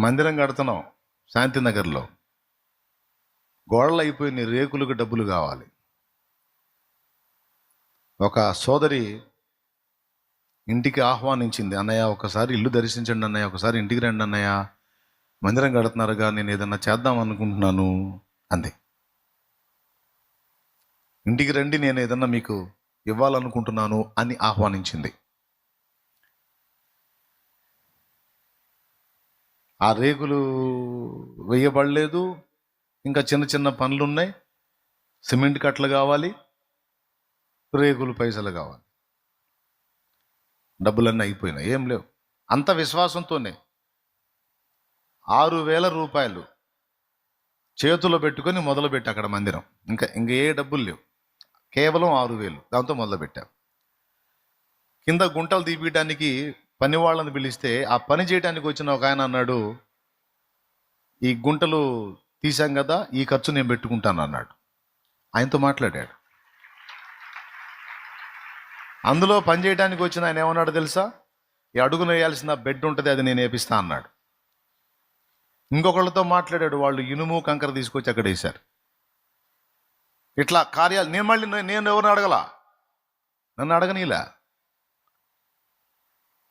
మందిరం కడుతున్నాం శాంతినగర్లో. గోడలు అయిపోయిన రేకులకు డబ్బులు కావాలి. ఒక సోదరి ఇంటికి ఆహ్వానించింది అన్నయ్య ఒకసారి ఇల్లు దర్శించండి అన్నయ్య ఒకసారి ఇంటికి రండి అన్నయ్య మందిరం కడుతున్నారుగా నేను ఏదన్నా చేద్దాం అనుకుంటున్నాను అంది. ఇంటికి రండి నేను ఏదన్నా మీకు ఇవ్వాలనుకుంటున్నాను అని ఆహ్వానించింది. ఆ రేకులు వేయబడలేదు. ఇంకా చిన్న చిన్న పనులు ఉన్నాయి సిమెంట్ కట్టలు కావాలి. రేకులు పైసలు కావాలి. డబ్బులన్నీ అయిపోయినాయి. ఏం లేవు. అంత విశ్వాసంతోనే ఆరు వేల రూపాయలు చేతిలో పెట్టుకొని మొదలుపెట్టి అక్కడ మందిరం. ఇంకా ఇంకా ఏ డబ్బులు లేవు. కేవలం ఆరు వేలు. దాంతో మొదలుపెట్టాం. కింద గుంటలు తీపియడానికి పని వాళ్ళని పిలిస్తే ఆ పని చేయడానికి వచ్చిన ఒక ఆయన అన్నాడు ఈ గుంటలు తీసాం కదా ఈ ఖర్చు నేను పెట్టుకుంటాను అన్నాడు. ఆయనతో మాట్లాడాడు. అందులో పని చేయడానికి వచ్చిన ఆయన ఏమన్నాడు తెలుసా? ఈ అడుగును వేయాల్సిన బెడ్ ఉంటుంది అది నేను వేపిస్తా అన్నాడు. ఇంకొకళ్ళతో మాట్లాడాడు వాళ్ళు ఇనుము కంకర తీసుకొచ్చి అక్కడ వేశారు. ఇట్లా కార్యాలు నేను మళ్ళీ నేను ఎవరిని అడగల? నన్ను అడగనీలా?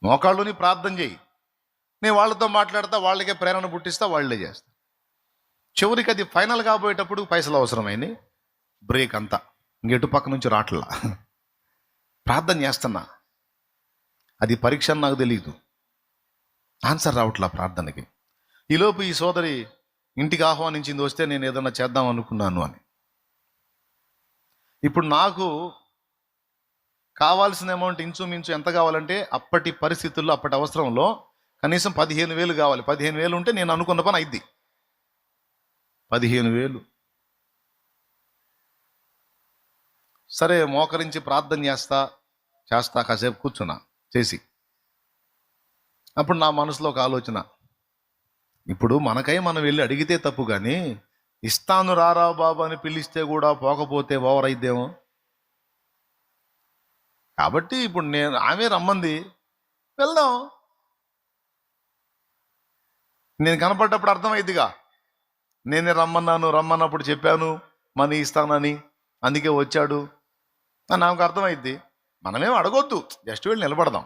మోకాళ్ళుని ప్రార్థన చేయి. నేను వాళ్ళతో మాట్లాడతా వాళ్ళకే ప్రేరణ పుట్టిస్తా వాళ్ళే చేస్తా చివరికి అది ఫైనల్ కాబోయేటప్పుడు పైసలు అవసరమైంది. బ్రేక్ అంతా. ఇంకెటు పక్క నుంచి రాట్లా. ప్రార్థన చేస్తున్నా. అది పరీక్ష నాకు తెలియదు ఆన్సర్ రావట్లా ప్రార్థనకి. ఈలోపు ఈ సోదరి ఇంటికి ఆహ్వానించింది వస్తే నేను ఏదన్నా చేద్దాం అనుకున్నాను అని. ఇప్పుడు నాకు కావాల్సిన అమౌంట్ ఇంచుమించు ఎంత కావాలంటే అప్పటి పరిస్థితుల్లో అప్పటి అవసరంలో కనీసం పదిహేను వేలు కావాలి. పదిహేను వేలు ఉంటే నేను అనుకున్న పని అయింది పదిహేను వేలు. సరే మోకరించి ప్రార్థన చేస్తా చేస్తా కాసేపు కూర్చున్నా చేసి. అప్పుడు నా మనసులో ఒక ఆలోచన. ఇప్పుడు మనకై మనం వెళ్ళి అడిగితే తప్పు కానీ ఇస్తాను రారా బాబు అని పిలిస్తే కూడా పోకపోతే ఓవర్ అయిద్దేమో. కాబట్టి ఇప్పుడు నేను ఆమె రమ్మంది వెళ్దాం. నేను కనపడ్డప్పుడు అర్థమైద్దిగా నేనే రమ్మన్నాను రమ్మన్నప్పుడు చెప్పాను మనీ ఇస్తానని అందుకే వచ్చాడు. అని నాకు అర్థమైద్ది మనమేం అడగొద్దు జస్ట్ వెళ్ళి నిలబడదాం.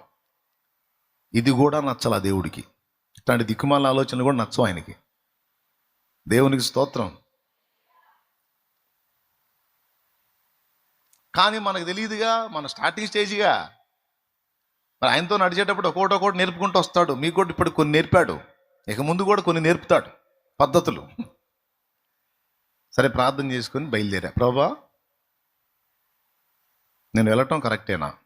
ఇది కూడా నచ్చల దేవుడికి. ఇట్లాంటి దిక్కుమాల ఆలోచనలు కూడా నచ్చవు ఆయనకి. దేవునికి స్తోత్రం. కానీ మనకు తెలియదుగా మన స్టార్టింగ్ స్టేజ్గా మరి ఆయనతో నడిచేటప్పుడు ఒకటి ఒకటి నేర్పుకుంటూ వస్తాడు. మీకు కూడా ఇప్పుడు కొన్ని నేర్పాడు. ఇక ముందు కూడా కొన్ని నేర్పుతాడు. పద్ధతులు. సరే ప్రార్థన చేసుకొని బయలుదేరా. ప్రభా నేను వెళ్ళటం కరెక్టేనా?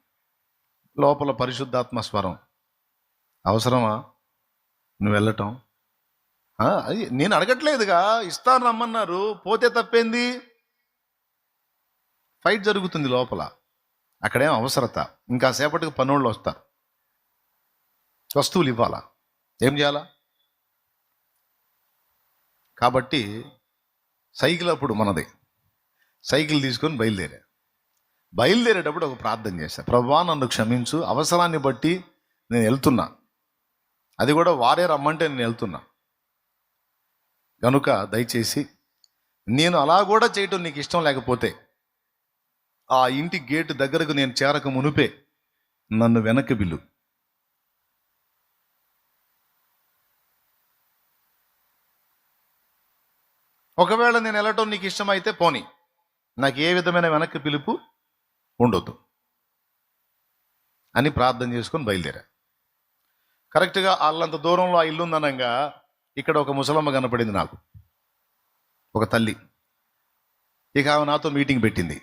లోపల పరిశుద్ధాత్మ స్వరం. అవసరమా? నువ్వు వెళ్ళటం? అది నేను అడగట్లేదుగా. ఇస్తాను రమ్మన్నారు. పోతే తప్పేంది? ఫైట్ జరుగుతుంది లోపల. అక్కడేం అవసరత. ఇంకా సేపటికి పనోళ్ళు వస్తారు. వస్తువులు ఇవ్వాలా? ఏం చేయాలా? కాబట్టి సైకిల్ అప్పుడు మనది. సైకిల్ తీసుకొని బయలుదేరా. బయలుదేరేటప్పుడు ఒక ప్రార్థన చేశాను ప్రభా నన్ను క్షమించు. అవసరాన్ని బట్టి నేను వెళ్తున్నా. అది కూడా వారే రమ్మంటే నేను వెళ్తున్నా. కనుక దయచేసి నేను అలా కూడా చేయటం నీకు ఇష్టం లేకపోతే ఆ ఇంటి గేటు దగ్గరకు నేను చేరక మునుపే నన్ను వెనక్కి బిల్లు. ఒకవేళ నేను వెళ్ళటం నీకు ఇష్టమైతే పోనీ. నాకు ఏ విధమైన వెనక్కి పిలుపు ఉండొద్దు అని ప్రార్థన చేసుకొని బయలుదేరా. కరెక్ట్గా వాళ్ళంత దూరంలో ఆ ఇల్లు ఉందనంగా ఇక్కడ ఒక ముసలమ్మ కనపడింది నాకు. ఒక తల్లి. ఇక ఆమె నాతో మీటింగ్ పెట్టింది.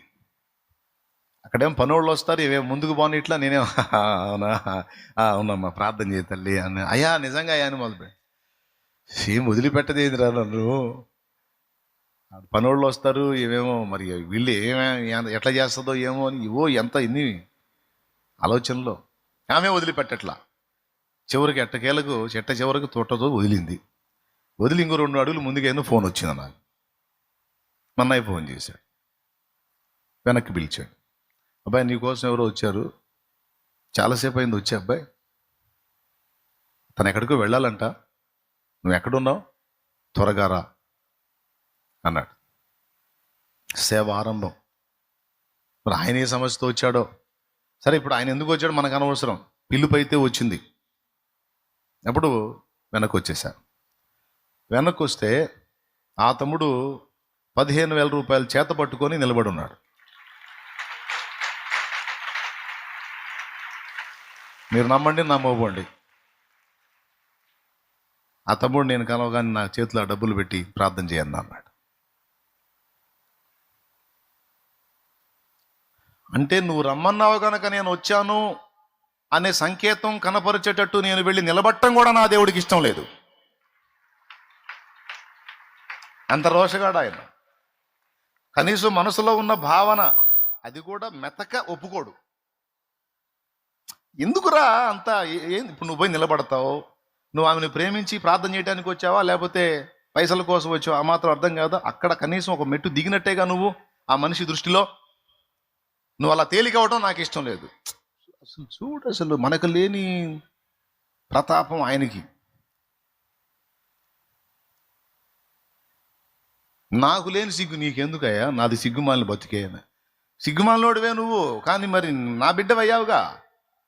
అక్కడేం పనోళ్ళు వస్తారు ఇవేం ముందుకు పోనీ ఇట్లా నేనే అవునా? అవునమ్మా ప్రార్థన చేయ తల్లి అని. అయ్యా నిజంగా అయ్యా అని మొదలు సేమ్ వదిలిపెట్టదేందిరా నన్ను? పనోళ్ళు వస్తారు ఇవేమో మరి వీళ్ళు ఏమే ఎట్లా చేస్తుందో ఏమో అని ఇవో ఎంత ఇన్ని ఆలోచనలో. ఆమె వదిలిపెట్టట్లా. చివరికి ఎట్టకేలకు చెట్ట చివరికి తోటతో వదిలింది. వదిలి ఇంకో రెండు అడుగులు ముందుకైనా ఫోన్ వచ్చింది నాకు మన్నయ్య ఫోన్ చేశాడు. వెనక్కి పిలిచాడు. అబ్బాయి నీకోసం ఎవరో వచ్చారు. చాలాసేపు అయింది వచ్చే అబ్బాయి. తను ఎక్కడికో వెళ్ళాలంట. నువ్వు ఎక్కడున్నావు? త్వరగా రా అన్నాడు. సేవ ఆరంభం. మరి ఆయన ఏ సమస్యతో వచ్చాడో? సరే ఇప్పుడు ఆయన ఎందుకు వచ్చాడో మనకు అనవసరం. పిలుపు అయితే వచ్చింది. అప్పుడు వెనక్కి వచ్చేసాను వెనక్కి వస్తే ఆ తమ్ముడు పదిహేను వేల రూపాయలు చేత పట్టుకొని నిలబడి ఉన్నాడు. మీరు నమ్మండి నమ్మబోండి ఆ తమ్ముడు నేను కలవగానే నా చేతిలో ఆ డబ్బులు పెట్టి ప్రార్థన చేయండి అన్నాడు. అంటే నువ్వు రమ్మన్నావు కనుక నేను వచ్చాను అనే సంకేతం కనపరిచేటట్టు నేను వెళ్ళి నిలబట్టం కూడా నా దేవుడికి ఇష్టం లేదు. అంత రోషగాడు ఆయన. కనీసం మనసులో ఉన్న భావన అది కూడా మెతక ఒప్పుకోడు. ఎందుకురా అంత? ఏం ఇప్పుడు నువ్వు పోయి నిలబడతావు. నువ్వు ఆమెను ప్రేమించి ప్రార్థన చేయడానికి వచ్చావా? లేకపోతే పైసల కోసం వచ్చావా? ఆ మాత్రం అర్థం కాదు? అక్కడ కనీసం ఒక మెట్టు దిగినట్టేగా నువ్వు ఆ మనిషి దృష్టిలో? నువ్వు అలా తేలిక అవడం నాకు ఇష్టం లేదు. అసలు చూడు అసలు మనకు లేని ప్రతాపం ఆయనకి. నాకు లేని సిగ్గు నీకెందుకయ్యా? నాది సిగ్గుమాలిన బతికేయన సిగ్గుమాలినోడివే నువ్వు. కానీ మరి నా బిడ్డవయ్యావుగా?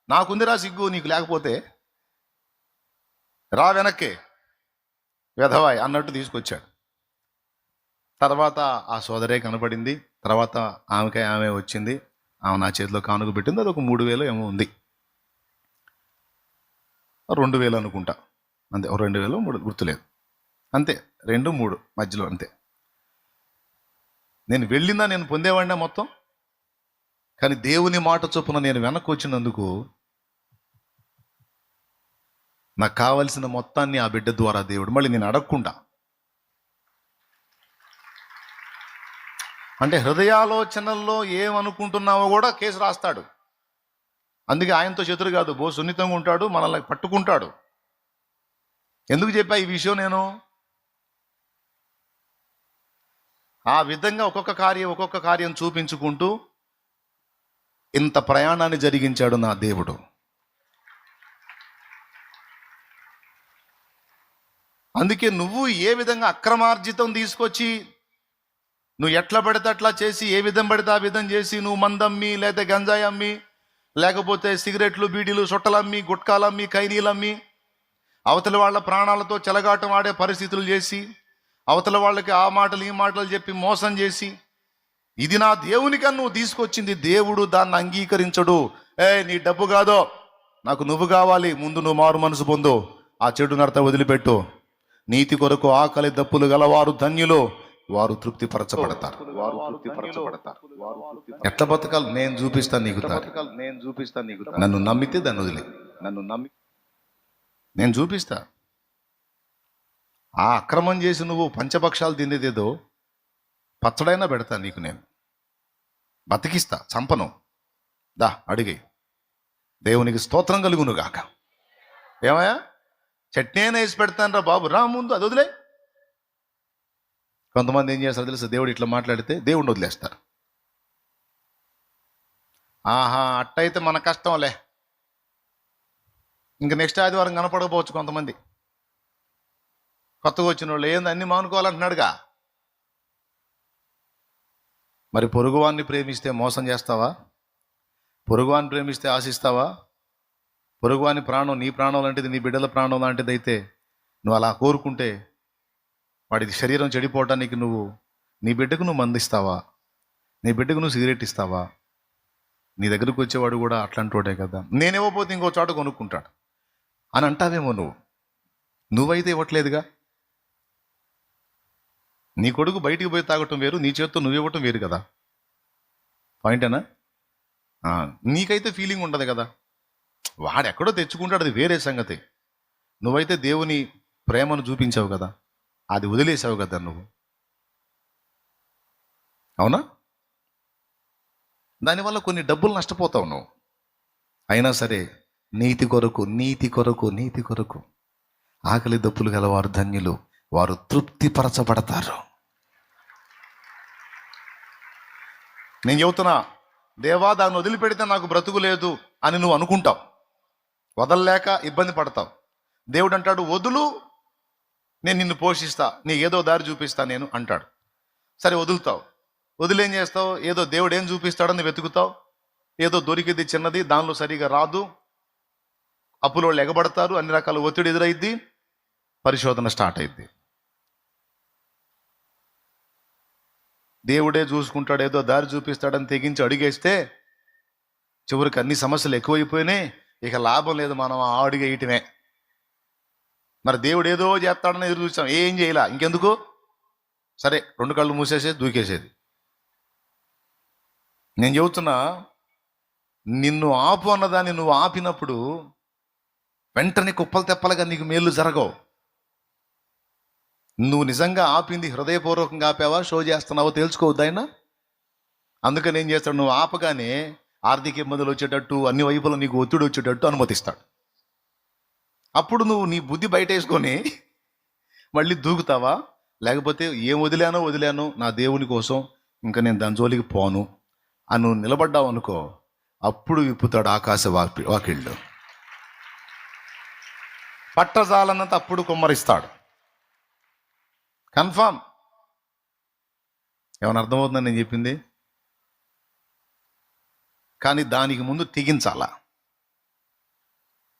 నాకుందిరా సిగ్గు నీకు లేకపోతే రా వెనక్కే. వెధవాయ్ అన్నట్టు తీసుకొచ్చాడు. తర్వాత ఆ సోదరే కనపడింది. తర్వాత ఆమెకే ఆమె వచ్చింది. ఆమె నా చేతిలో కానుక పెట్టింది. అది ఒక మూడు వేలు ఏమో ఉంది. రెండు వేలు అనుకుంటా. అంతే రెండు వేలు మూడు గుర్తులేదు. అంతే రెండు మూడు మధ్యలో అంతే. నేను వెళ్ళిందా నేను పొందేవాడినా మొత్తం. కానీ దేవుని మాట చొప్పున నేను వెనక్కి వచ్చినందుకు నాకు కావలసిన మొత్తాన్ని ఆ బిడ్డ ద్వారా దేవుడు మళ్ళీ నేను అడగకుండా. అంటే హృదయాలోచనల్లో ఏమనుకుంటున్నావో కూడా కేసు రాస్తాడు. అందుకే ఆయనతో శత్రు కాదు బో సున్నితంగా ఉంటాడు మనల్ని పట్టుకుంటాడు. ఎందుకు చెప్పా ఈ విషయం నేను? ఆ విధంగా ఒక్కొక్క కార్యం ఒక్కొక్క కార్యం చూపించుకుంటూ ఇంత ప్రయాణాన్ని జరిగించాడు నా దేవుడు. అందుకే నువ్వు ఏ విధంగా అక్రమార్జితం తీసుకొచ్చి నువ్వు ఎట్లా పడితే అట్లా చేసి ఏ విధం పడితే ఆ విధం చేసి నువ్వు మందమ్మి లేదా గంజాయి అమ్మి లేకపోతే సిగరెట్లు బీడీలు సొట్టలమ్మి గుట్కాలమ్మి ఖైనీలమ్మి అవతల వాళ్ళ ప్రాణాలతో చెలగాటం ఆడే పరిస్థితులు చేసి అవతల వాళ్ళకి ఆ మాటలు ఈ మాటలు చెప్పి మోసం చేసి ఇది నా దేవునికని నువ్వు తీసుకొచ్చింది దేవుడు దాన్ని అంగీకరించడు. ఏ నీ డబ్బు కాదో నాకు నువ్వు కావాలి ముందు నువ్వు మారు మనసు పొందు ఆ చెడు నడత వదిలిపెట్టు. నీతి కొరకు ఆకలి దప్పులు గలవారు ధన్యులు. వారు తృప్తిపరచబడతారు. వారు తృప్తిపరచబడతారు. ఎట్లా బతకాలి? నేను చూపిస్తాను నీకు నేను చూపిస్తాను నీకు నన్ను నమ్మితే దాన్ని వదిలే. నన్ను నమ్మి నేను చూపిస్తా. ఆ అక్రమం చేసి నువ్వు పంచభక్షాలు తినేదేదో పచ్చడైనా పెడతా నీకు నేను. బతికిస్తా చంపను. దా అడిగి దేవునికి స్తోత్రం కలుగును గాక ఏమయ్యా? చట్నీ అయినా వేసి పెడతాను రా బాబు. రా ముందు అది వదిలే. కొంతమంది ఏం చేస్తారు తెలుసు? దేవుడు ఇట్లా మాట్లాడితే దేవుడిని వదిలేస్తారు. ఆహా అట్టయితే మన కష్టంలే ఇంకా నెక్స్ట్ ఆదివారం కనపడకపోవచ్చు కొంతమంది. కొత్తగా వచ్చిన వాళ్ళు ఏంది అన్ని మానుకోవాలంటున్నాడుగా? మరి పొరుగువాన్ని ప్రేమిస్తే మోసం చేస్తావా? పొరుగువాన్ని ప్రేమిస్తే ఆశిస్తావా? పొరుగువాని ప్రాణం నీ ప్రాణం లాంటిది నీ బిడ్డల ప్రాణం లాంటిది అయితే నువ్వు అలా కోరుకుంటే వాడికి శరీరం చెడిపోవటానికి నువ్వు నీ బిడ్డకు నువ్వు మందిస్తావా? నీ బిడ్డకు నువ్వు సిగరెట్ ఇస్తావా? నీ దగ్గరకు వచ్చేవాడు కూడా అట్లాంటి కదా. నేనేవోపోతే ఇంకో చోట కొనుక్కుంటాడు. అని అంటావేమో నువ్వు. నువ్వైతే ఇవ్వట్లేదుగా? నీ కొడుకు బయటికి పోయి తాగటం వేరు నీ చేత్తో నువ్వు ఇవ్వటం వేరు కదా. పాయింటేనా? అనా నీకైతే ఫీలింగ్ ఉండదు కదా. వాడు ఎక్కడో తెచ్చుకుంటాడు అది వేరే సంగతి. నువ్వైతే దేవుని ప్రేమను చూపించావు కదా అది వదిలేసావు కదా నువ్వు. అవునా? దానివల్ల కొన్ని డబ్బులు నష్టపోతావు నువ్వు. అయినా సరే నీతి కొరకు నీతి కొరకు నీతి కొరకు ఆకలి దప్పులు గలవారు ధన్యులు వారు తృప్తిపరచబడతారు. నేను చెబుతున్నా దేవా దాన్ని వదిలిపెడితే నాకు బ్రతుకు లేదు అని నువ్వు అనుకుంటావు. వదలలేక ఇబ్బంది పడతావు. దేవుడు అంటాడు వదులు నేను నిన్ను పోషిస్తా నీ ఏదో దారి చూపిస్తా నేను అంటాడు. సరే వదులుతావు. వదిలేం చేస్తావు? ఏదో దేవుడు ఏం చూపిస్తాడని వెతుకుతావు. ఏదో దొరికింది చిన్నది దానిలో సరిగా రాదు. అప్పులో ఎగబడతారు అన్ని రకాల ఒత్తిడి ఎదురైద్ది పరిశోధన స్టార్ట్ అయింది దేవుడే చూసుకుంటాడు ఏదో దారి చూపిస్తాడని తెగించి అడిగేస్తే చివరికి అన్ని సమస్యలు ఎక్కువైపోయినాయి. ఇక లాభం లేదు మనం ఆ వేయటమే మరి దేవుడు ఏదో చేస్తాడని ఎదురు చూసాం ఏం చేయలా? ఇంకెందుకు? సరే రెండు కళ్ళు మూసేసేది దూకేసేది. నేను చెబుతున్నా నిన్ను ఆపు అన్నదాన్ని నువ్వు ఆపినప్పుడు వెంటనే కుప్పలు తెప్పలుగా నీకు మేలు జరగవు. నువ్వు నిజంగా ఆపింది హృదయపూర్వకంగా ఆపావా? షో చేస్తున్నావో? తెలుసుకోవద్దు ఆయన? అందుకని ఏం చేస్తాడు? నువ్వు ఆపగానే ఆర్థిక ఇబ్బందులు వచ్చేటట్టు అన్ని వైపులో నీకు ఒత్తిడి వచ్చేటట్టు అనుమతిస్తాడు. అప్పుడు నువ్వు నీ బుద్ధి బయట వేసుకొని మళ్ళీ దూకుతావా? లేకపోతే ఏం వదిలానో వదిలాను నా దేవుని కోసం ఇంకా నేను దాని జోలికి పోను అని నువ్వు నిలబడ్డావు అనుకో అప్పుడు విప్పుతాడు ఆకాశ వాకి వాకిళ్ళు. పట్టజాలన్నంత అప్పుడు కుమ్మరిస్తాడు. కన్ఫామ్. ఏమైనా అర్థమవుతుందని నేను చెప్పింది? కానీ దానికి ముందు తెగించాలా?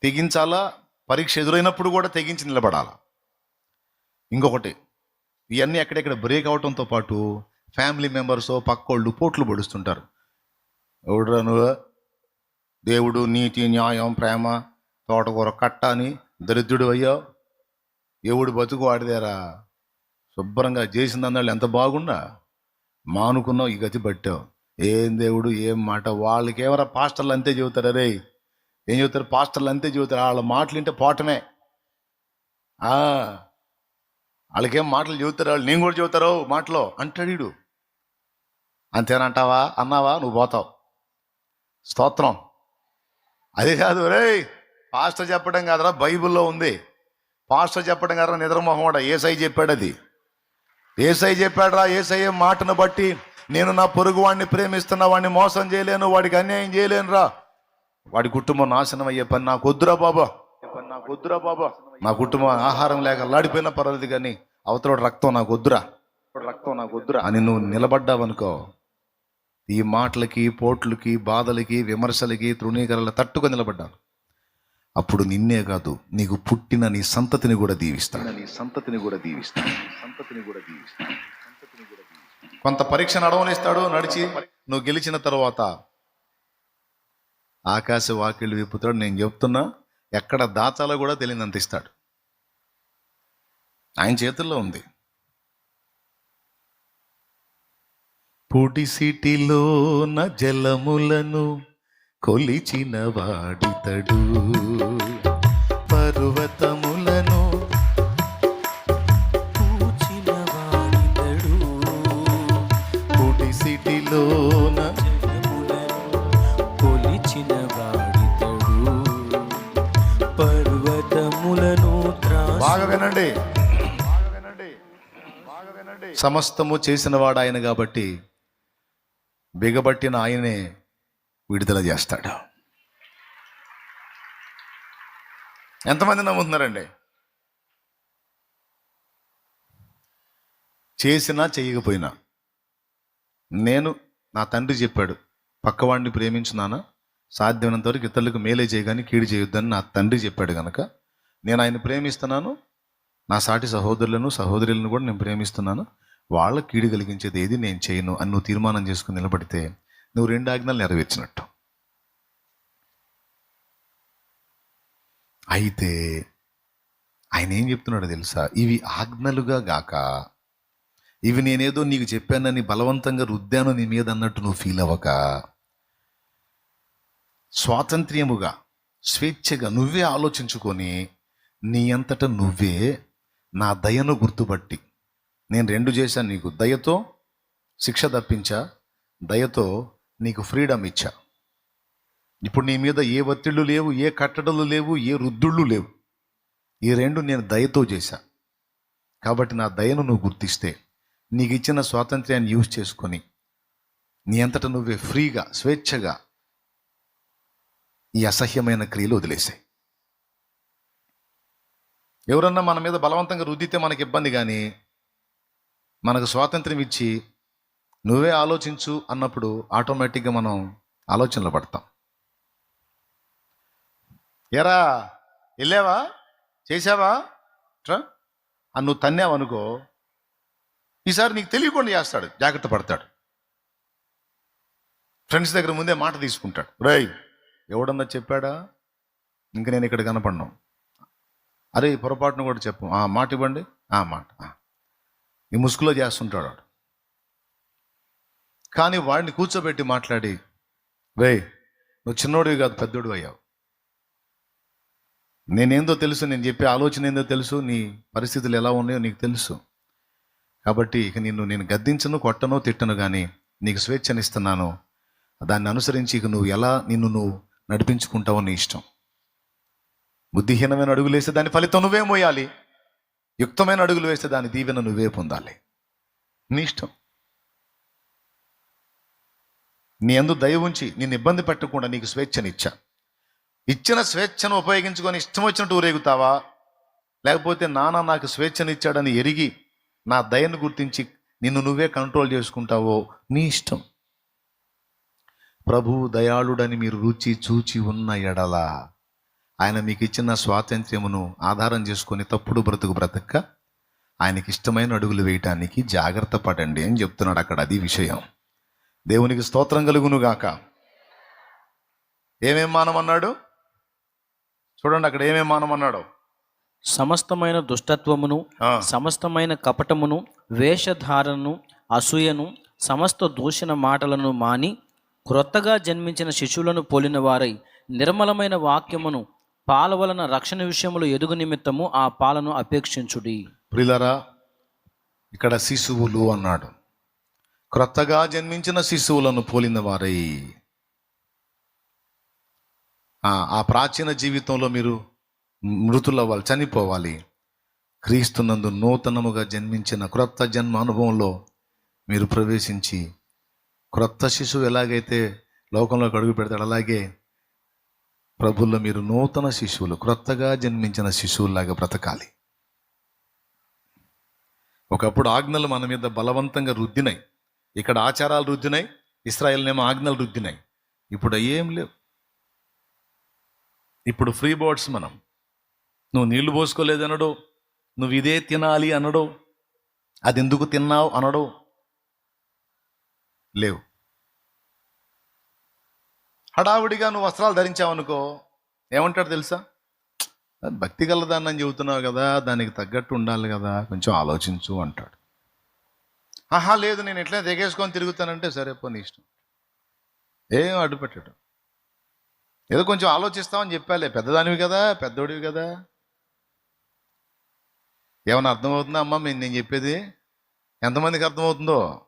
తెగించాలా? పరీక్ష ఎదురైనప్పుడు కూడా తెగించి నిలబడాలా? ఇంకొకటి ఇవన్నీ ఎక్కడెక్కడ బ్రేక్ అవటంతో పాటు ఫ్యామిలీ మెంబర్స్ పక్కోళ్ళు పోట్లు పొడుస్తుంటారు. ఎవడను దేవుడు నీతి న్యాయం ప్రేమ తోటకూర కట్ట అని దరిద్రుడు అయ్యావు. ఎవడు బతుకు వాడిదేరా శుభ్రంగా చేసిన అన్నాళ్ళు ఎంత బాగున్నా మానుకున్నావు ఈ గతి పట్టావు. ఏం దేవుడు ఏం మాట? వాళ్ళకి ఏమరా పాస్టర్లు అంతే చెబుతారు? అరే ఏం చెబుతారు? పాస్టర్లు అంతే చెబుతారు. వాళ్ళ మాటలు వింటే పోవటమే ఆ, వాళ్ళకేం మాటలు చెబుతారు? వాళ్ళు నేను కూడా చెబుతారు మాటలో. అంటాడు అంతేనంటావా అన్నావా? నువ్వు పోతావు. స్తోత్రం. అదే కాదు రే పాస్టర్ చెప్పడం కాదురా బైబిల్లో ఉంది. పాస్టర్ చెప్పడం కాదురా నిద్రమోహం ఏసై చెప్పాడు అది. ఏసై చెప్పాడురా ఏసై మాటను బట్టి నేను నా పొరుగు వాడిని ప్రేమిస్తున్న వాడిని మోసం చేయలేను వాడికి అన్యాయం చేయలేను రా వాడి కుటుంబం నాశనం అయ్యే పని నాకు వద్దురా బాబా. పని నాకు వద్దురా బాబా నా కుటుంబం ఆహారం లేక లాడిపోయినా పర్వాలేదు కానీ అవతల రక్తం నాకు వద్దురా. రక్తం నాకు వద్దురా. అని నువ్వు నిలబడ్డావనుకో. ఈ మాటలకి పోట్లకి బాధలకి విమర్శలకి తృణీకరణ తట్టుకొని నిలబడ్డాను. అప్పుడు నిన్నే కాదు నీకు పుట్టిన నీ సంతతిని కూడా దీవిస్తాను. నీ సంతతిని కూడా దీవిస్తాను. సంతతిని కూడా దీవిస్తాను. కొంత పరీక్ష నడవనిస్తాడు నడిచి నువ్వు గెలిచిన తర్వాత. ఆకాశ వాకిళ్ళు విప్పుతాడు నేను చెప్తున్నా ఎక్కడ దాచాలో కూడా తెలియనంత ఇస్తాడు. ఆయన చేతుల్లో ఉంది. పొడి సిటిలోన జలములను కొలిచిన వాడితడు. పర్వతములను వినండి. సమస్తము చేసిన వాడు ఆయన కాబట్టి బిగబట్టిన ఆయనే విడుదల చేస్తాడు. ఎంతమంది నమ్ముతున్నారండి? చేసినా చేయకపోయినా. నేను నా తండ్రి చెప్పాడు పక్కవాడిని ప్రేమించున్నానా? సాధ్యమైనంత వరకు ఇతరులకు మేలే చేయగాని కీడు చేయొద్దని నా తండ్రి చెప్పాడు కనుక నేను ఆయన ప్రేమిస్తున్నాను నా సాటి సహోదరులను సహోదరులను కూడా నేను ప్రేమిస్తున్నాను. వాళ్ళ కీడు కలిగించేది ఏది నేను చేయను అని నువ్వు తీర్మానం చేసుకుని నిలబడితే నువ్వు రెండు ఆజ్ఞలు నెరవేర్చినట్టు. అయితే ఆయన ఏం చెప్తున్నాడో తెలుసా? ఇవి ఆజ్ఞలుగా గాక ఇవి నేనేదో నీకు చెప్పానని బలవంతంగా రుద్దాను నీ మీద అన్నట్టు నువ్వు ఫీల్ అవ్వక స్వాతంత్ర్యముగా స్వేచ్ఛగా నువ్వే ఆలోచించుకొని నీ అంతట నువ్వే నా దయను గుర్తుపట్టి. నేను రెండు చేశాను నీకు. దయతో శిక్ష తప్పించా. దయతో నీకు ఫ్రీడమ్ ఇచ్చా. ఇప్పుడు నీ మీద ఏ ఒత్తిళ్ళు లేవు ఏ కట్టడలు లేవు ఏ రుద్దుళ్ళు లేవు. ఈ రెండు నేను దయతో చేశా. కాబట్టి నా దయను నువ్వు గుర్తిస్తే నీకు ఇచ్చిన స్వాతంత్ర్యాన్ని యూజ్ చేసుకొని నీ అంతట నువ్వే ఫ్రీగా స్వేచ్ఛగా ఈ అసహ్యమైన క్రియలు వదిలేసాయి. ఎవరన్నా మన మీద బలవంతంగా రుద్దితే మనకి ఇబ్బంది కానీ మనకు స్వాతంత్రం ఇచ్చి నువ్వే ఆలోచించు అన్నప్పుడు ఆటోమేటిక్గా మనం ఆలోచనలు పడతాం. ఎరా వెళ్ళావా? చేసావా ట్రా అని నువ్వు తన్నావు అనుకో ఈసారి నీకు తెలియకుండా చేస్తాడు జాగ్రత్త పడతాడు. ఫ్రెండ్స్ దగ్గర ముందే మాట తీసుకుంటాడు. రై ఎవడన్నా చెప్పాడా? ఇంక నేను ఇక్కడ కనపడినాం. అరే ఈ పొరపాటును కూడా చెప్పు. ఆ మాట ఇవ్వండి. ఆ మాట. ఈ ముసుగులో చేస్తుంటాడు వాడు. కానీ వాడిని కూర్చోబెట్టి మాట్లాడి రే నువ్వు చిన్నోడివి కాదు పెద్దోడు అయ్యావు. నేనేందో తెలుసు నేను చెప్పే ఆలోచన ఏందో తెలుసు నీ పరిస్థితులు ఎలా ఉన్నాయో నీకు తెలుసు. కాబట్టి ఇక నిన్ను నేను గద్దించను కొట్టను తిట్టను కానీ నీకు స్వేచ్ఛనిస్తున్నాను. దాన్ని అనుసరించి ఇక నువ్వు ఎలా నిన్ను నువ్వు నడిపించుకుంటావో నీ ఇష్టం. బుద్ధిహీనమైన అడుగులు వేస్తే దాని ఫలితం నువ్వే మోయాలి. యుక్తమైన అడుగులు వేస్తే దాని దీవెన నువ్వే పొందాలి. నీ ఇష్టం. నీ అందు దయ ఉంచి నిన్ను ఇబ్బంది పెట్టకుండా నీకు స్వేచ్ఛనిచ్చా. ఇచ్చిన స్వేచ్ఛను ఉపయోగించుకొని ఇష్టం వచ్చినట్టు ఊరేగుతావా? లేకపోతే నాన్న నాకు స్వేచ్ఛనిచ్చాడని ఎరిగి నా దయను గుర్తించి నిన్ను నువ్వే కంట్రోల్ చేసుకుంటావో? నీ ఇష్టం. ప్రభు దయాళుడని మీరు రుచి చూచి ఉన్న ఎడలా ఆయన మీకు ఇచ్చిన స్వాతంత్ర్యమును ఆధారం చేసుకొని తప్పుడు బ్రతుకు బ్రతక్క ఆయనకి ఇష్టమైన అడుగులు వేయటానికి జాగ్రత్త పడండి అని చెప్తున్నాడు అక్కడ అది విషయం. దేవునికి స్తోత్రం కలుగును గాక ఏమేం మానమన్నాడు? చూడండి అక్కడ ఏమేం మానమన్నాడు? సమస్తమైన దుష్టత్వమును సమస్తమైన కపటమును వేషధారణను అసూయను సమస్త దూషణ మాటలను మాని క్రొత్తగా జన్మించిన శిశువులను పోలిన వారై నిర్మలమైన వాక్యమును పాల వలన రక్షణ విషయంలో ఎదుగు నిమిత్తము ఆ పాలను అపేక్షించుడి. ప్రిలరా ఇక్కడ శిశువులు అన్నాడు. క్రొత్తగా జన్మించిన శిశువులను పోలిన వారై. ఆ, ఆ ప్రాచీన జీవితంలో మీరు మృతులవ్వాలి చనిపోవాలి. క్రీస్తునందు నూతనముగా జన్మించిన క్రొత్త జన్మ అనుభవంలో మీరు ప్రవేశించి క్రొత్త శిశువు ఎలాగైతే లోకంలోకి అడుగు పెడతాడు అలాగే ప్రభుల్లో మీరు నూతన శిశువులు క్రొత్తగా జన్మించిన శిశువుల్లాగా బ్రతకాలి. ఒకప్పుడు ఆజ్ఞలు మన మీద బలవంతంగా రుద్దినాయి ఇక్కడ ఆచారాలు రుద్దినాయి ఇస్రాయల్నేమో ఆజ్ఞలు రుద్దినాయి ఇప్పుడు ఏం లేవు. ఇప్పుడు ఫ్రీ బోర్డ్స్ మనం. నువ్వు నీళ్ళు పోసుకోలేదనడు నువ్వు ఇదే తినాలి అనడు అది ఎందుకు తిన్నావు అనడు లేవు. హడావుడిగా నువ్వు వస్త్రాలు ధరించావనుకో ఏమంటాడు తెలుసా? భక్తి గలదాన్ని అని చెబుతున్నావు కదా దానికి తగ్గట్టు ఉండాలి కదా కొంచెం ఆలోచించు అంటాడు. ఆహా లేదు నేను ఎట్లా దిగేసుకొని తిరుగుతానంటే సరే పోనీ ఇష్టం. ఏం అడ్డుపెట్టాడు. ఏదో కొంచెం ఆలోచిస్తామని చెప్పాలే పెద్దదానివి కదా పెద్దోడివి కదా. ఏమైనా అర్థమవుతుందా అమ్మా మీ నేను చెప్పేది? ఎంతమందికి అర్థమవుతుందో?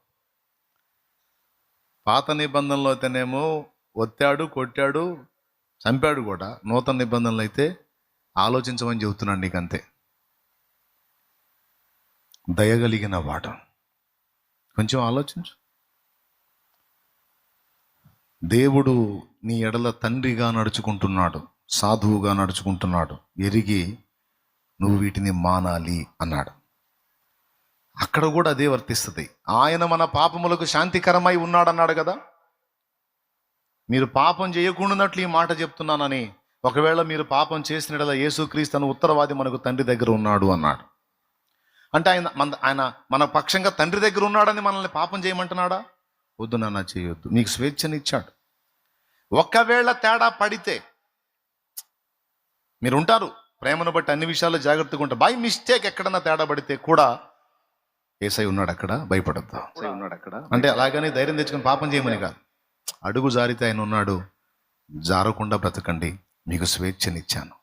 పాత నిబంధనలో అయితేనేమో ఒత్తాడు కొట్టాడు చంపాడు కూడా. నూతన నిబంధనలు అయితే ఆలోచించమని చెబుతున్నాను నీకు అంతే దయగలిగిన వాట కొంచెం ఆలోచించు. దేవుడు నీ ఎడల తండ్రిగా నడుచుకుంటున్నాడు సాధువుగా నడుచుకుంటున్నాడు. ఎరిగి నువ్వు వీటిని మానాలి అన్నాడు. అక్కడ కూడా అదే వర్తిస్తుంది. ఆయన మన పాపములకు శాంతికరమై ఉన్నాడన్నాడు కదా? మీరు పాపం చేయకుండానట్లు ఈ మాట చెప్తున్నానని ఒకవేళ మీరు పాపం చేసిన యేసుక్రీస్తు అను ఉత్తరవాది మనకు తండ్రి దగ్గర ఉన్నాడు అన్నాడు. అంటే ఆయన మన ఆయన మన పక్షంగా తండ్రి దగ్గర ఉన్నాడని మనల్ని పాపం చేయమంటున్నాడా? వద్దు నాన్న చేయొద్దు. నీకు స్వేచ్ఛనిచ్చాడు. ఒకవేళ తేడా పడితే మీరు ఉంటారు ప్రేమను బట్టి అన్ని విషయాల్లో జాగ్రత్తగా ఉంటారు. బై మిస్టేక్ ఎక్కడన్నా తేడా పడితే కూడా ఏసై ఉన్నాడు అక్కడ భయపడద్దు. ఏసై ఉన్నాడు అక్కడ అంటే అలాగని ధైర్యం తెచ్చుకొని పాపం చేయమని కాదు. అడుగు జారితే ఆయన ఉన్నాడు. జారకుండా బ్రతకండి. మీకు స్వేచ్ఛనిచ్చాను.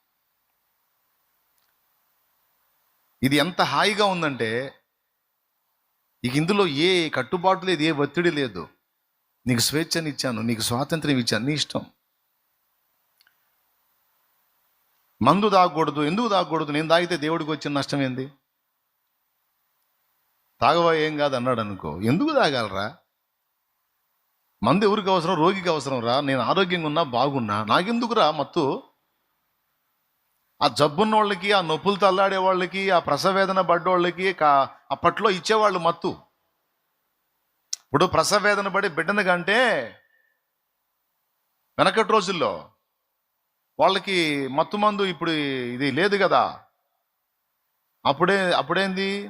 ఇది ఎంత హాయిగా ఉందంటే ఇక ఇందులో ఏ కట్టుబాటు లేదు ఏ ఒత్తిడి లేదు. నీకు స్వేచ్ఛనిచ్చాను నీకు స్వాతంత్ర్యం ఇచ్చాను నీ ఇష్టం. మందు తాగకూడదు ఎందుకు తాగకూడదు? నేను తాగితే దేవుడికి వచ్చిన నష్టం ఏంది? తాగవా ఏం కాదు అన్నాడు అనుకో. ఎందుకు తాగాలరా? మందు ఎవరికి అవసరం? రోగికి అవసరం రా. నేను ఆరోగ్యంగా ఉన్నా బాగున్నా. నాకెందుకురా మత్తు? ఆ జబ్బున్న వాళ్ళకి ఆ నొప్పులు తల్లాడే వాళ్ళకి ఆ ప్రసవేదన పడ్డోళ్ళకి కా- అప్పట్లో ఇచ్చేవాళ్ళు మత్తు. ఇప్పుడు ప్రసవేదన పడి బిడ్డను కంటే వెనకటి రోజుల్లో వాళ్ళకి మత్తు మందు ఇప్పుడు ఇది లేదు కదా. అప్పుడే అప్పుడేంది?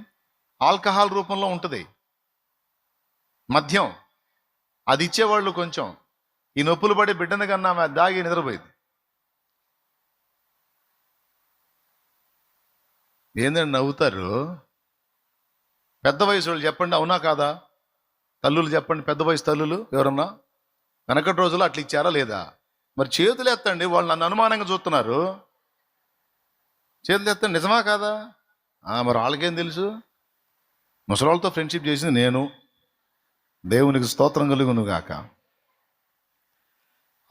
ఆల్కహాల్ రూపంలో ఉంటుంది. మద్యం. అది ఇచ్చేవాళ్ళు కొంచెం. ఈ నొప్పులు పడి బిడ్డని కన్నా ఆమె దాగి నిద్రపోయింది. ఏందండి నవ్వుతారు? పెద్ద వయసు వాళ్ళు చెప్పండి అవునా కాదా? తల్లులు చెప్పండి పెద్ద వయసు తల్లులు ఎవరన్నా? వెనకటి రోజులు అట్లా ఇచ్చారా లేదా? మరి చేతులు ఎత్తండి వాళ్ళు నన్ను అనుమానంగా చూస్తున్నారు. చేతులు ఎత్తండి నిజమా కాదా? మరి వాళ్ళకేం తెలుసు? ముసలాళ్ళతో ఫ్రెండ్షిప్ చేసింది నేను. దేవునికి స్తోత్రం కలుగును గాక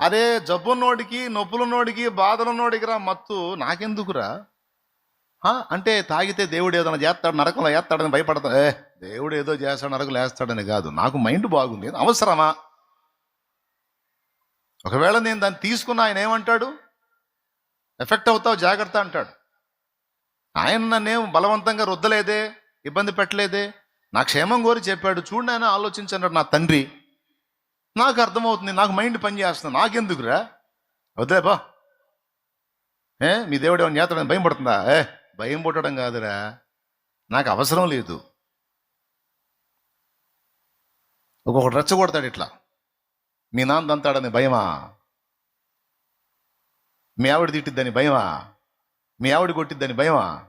అరే జబ్బున్నోడికి నొప్పులున్నోడికి బాధలున్నోడికి రా మత్తు నాకెందుకురా? ఆ, అంటే తాగితే దేవుడు ఏదైనా చేస్తాడు నరకంలో వేస్తాడని భయపడతా ఏ దేవుడు ఏదో చేస్తాడు నరకలు వేస్తాడని కాదు. నాకు మైండ్ బాగుంది. అవసరమా? ఒకవేళ నేను దాన్ని తీసుకున్న ఆయన ఏమంటాడు? ఎఫెక్ట్ అవుతావు జాగ్రత్త అంటాడు. ఆయన నన్నేం బలవంతంగా రుద్దలేదే ఇబ్బంది పెట్టలేదే నా క్షేమం కోరి చెప్పాడు. చూడు ఆయన ఆలోచించన్నాడు నా తండ్రి. నాకు అర్థమవుతుంది నాకు మైండ్ పని చేస్తుంది. నాకెందుకురా? వద్దే బా ఏ మీ దేవుడు ఏమైనా చేస్తాడని భయం పడుతుందా? ఏ భయం పుట్టడం కాదురా. నాకు అవసరం లేదు. ఒక్కొక్కటి రెచ్చగొడతాడు ఇట్లా. మీ నాన్న దంతాడని భయమా? మీ ఆవిడ తిట్టిద్దని భయమా? మీ ఆవిడ కొట్టిద్దని భయమా?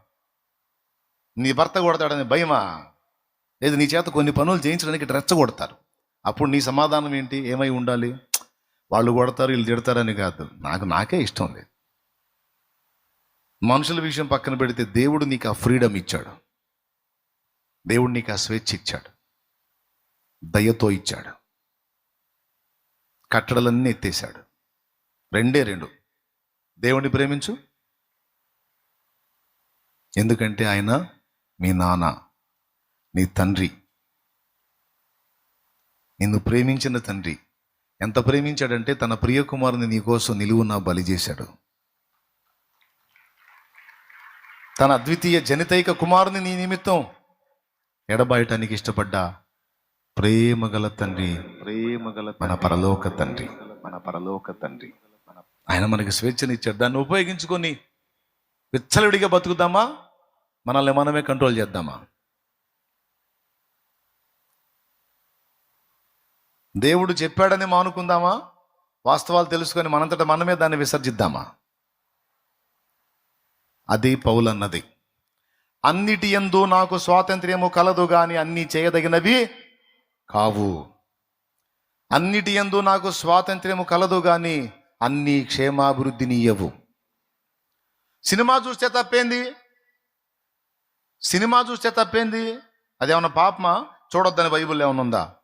నీ భర్త కొడతాడని భయమా? లేదు నీ చేత కొన్ని పనులు చేయించడానికి ఇట్లా రెచ్చగొడతారు అప్పుడు నీ సమాధానం ఏంటి? ఏమై ఉండాలి? వాళ్ళు కొడతారు వీళ్ళు తిడతారని కాదు. నాకు నాకే ఇష్టం లేదు. మనుషుల విషయం పక్కన పెడితే దేవుడు నీకు ఆ ఫ్రీడమ్ ఇచ్చాడు. దేవుడు నీకు ఆ స్వేచ్ఛ ఇచ్చాడు. దయతో ఇచ్చాడు. కట్టడలన్నీ ఎత్తేసాడు రెండే రెండు. దేవుణ్ణి ప్రేమించు. ఎందుకంటే ఆయన మీ నాన్న. నీ తండ్రి. నిన్ను ప్రేమించిన తండ్రి. ఎంత ప్రేమించాడంటే తన ప్రియ కుమారుని నీకోసం నిలువున బలి చేశాడు. తన అద్వితీయ జనితైక కుమారుని నీ నిమిత్తం ఎడబాయటానికి ఇష్టపడ్డ ప్రేమగల తండ్రి ప్రేమగల మన పరలోక తండ్రి. మన పరలోక తండ్రి. ఆయన మనకి స్వేచ్ఛనిచ్చాడు. దాన్ని ఉపయోగించుకొని విచ్చలవిడిగా బతుకుదామా? మనల్ని మనమే కంట్రోల్ చేద్దామా? దేవుడు చెప్పాడని మానుకుందామా? వాస్తవాలు తెలుసుకొని మనంతట మనమే దాన్ని విసర్జిద్దామా? అది పౌలన్నది. అన్నిటి ఎందు నాకు స్వాతంత్ర్యము కలదు కానీ అన్నీ చేయదగినవి కావు. అన్నిటి యందు నాకు స్వాతంత్ర్యము కలదు కానీ అన్నీ క్షేమాభివృద్ధినియవు సినిమా చూస్తే తప్పేంది? సినిమా చూస్తే తప్పేంది? అదేమన్నా పాపమా? చూడొద్దని బైబుల్ ఏమన్నా ఉందా?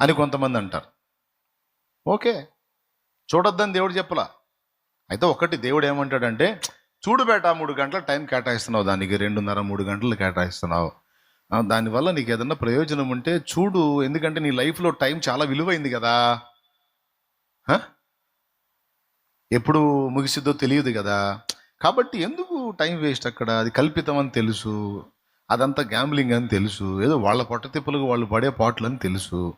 అని కొంతమంది అంటారు. ఓకే చూడొద్దని దేవుడు చెప్పలా. అయితే ఒకటి దేవుడు ఏమంటాడంటే చూడు బేట మూడు గంటల టైం కేటాయిస్తున్నావు దానికి రెండున్నర మూడు గంటలు కేటాయిస్తున్నావు. దానివల్ల నీకు ఏదన్నా ప్రయోజనం ఉంటే చూడు ఎందుకంటే నీ లైఫ్లో టైం చాలా విలువైంది కదా. ఎప్పుడు ముగిసిద్దో తెలియదు కదా. కాబట్టి ఎందుకు టైం వేస్ట్ అక్కడ? అది కల్పితం అని తెలుసు. అదంతా గ్యాంబ్లింగ్ అని తెలుసు. ఏదో వాళ్ళ పొట్ట తిప్పలకు వాళ్ళు పడే పాటలు అని తెలుసు.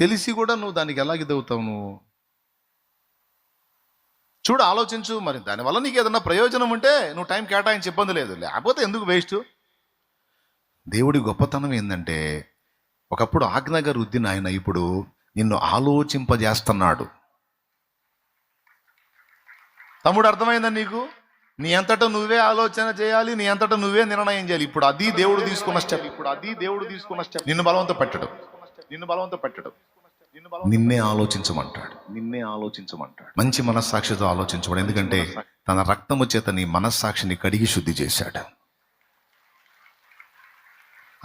తెలిసి కూడా నువ్వు దానికి ఎలా ఇదవుతావు నువ్వు? చూడు ఆలోచించు. మరి దానివల్ల నీకు ఏదైనా ప్రయోజనం ఉంటే నువ్వు టైం కేటాయించి ఇబ్బంది లేదు. లేకపోతే ఎందుకు వేస్ట్? దేవుడి గొప్పతనం ఏంటంటే ఒకప్పుడు ఆజ్ఞగా రుద్దిన ఆయన ఇప్పుడు నిన్ను ఆలోచింపజేస్తున్నాడు. తమ్ముడు అర్థమైందా నీకు? నీ అంతటా నువ్వే ఆలోచన చేయాలి నీ అంతటా నువ్వే నిర్ణయం చేయాలి. ఇప్పుడు అది దేవుడు తీసుకున్న స్టెప్ ఇప్పుడు అది దేవుడు తీసుకున్న స్టెప్ నిన్ను బలవంత పెట్టడం. నిన్ను బలవంత పెట్టడం. నిన్నే ఆలోచించమంటాడు. నిన్నే ఆలోచించమంటాడు. మంచి మనస్సాక్షితో ఆలోచించబడు ఎందుకంటే తన రక్తము చేత నీ మనస్సాక్షిని కడిగి శుద్ధి చేశాడు.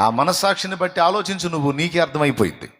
ఆ మనస్సాక్షిని బట్టి ఆలోచించు నువ్వు నీకే అర్థమైపోయింది.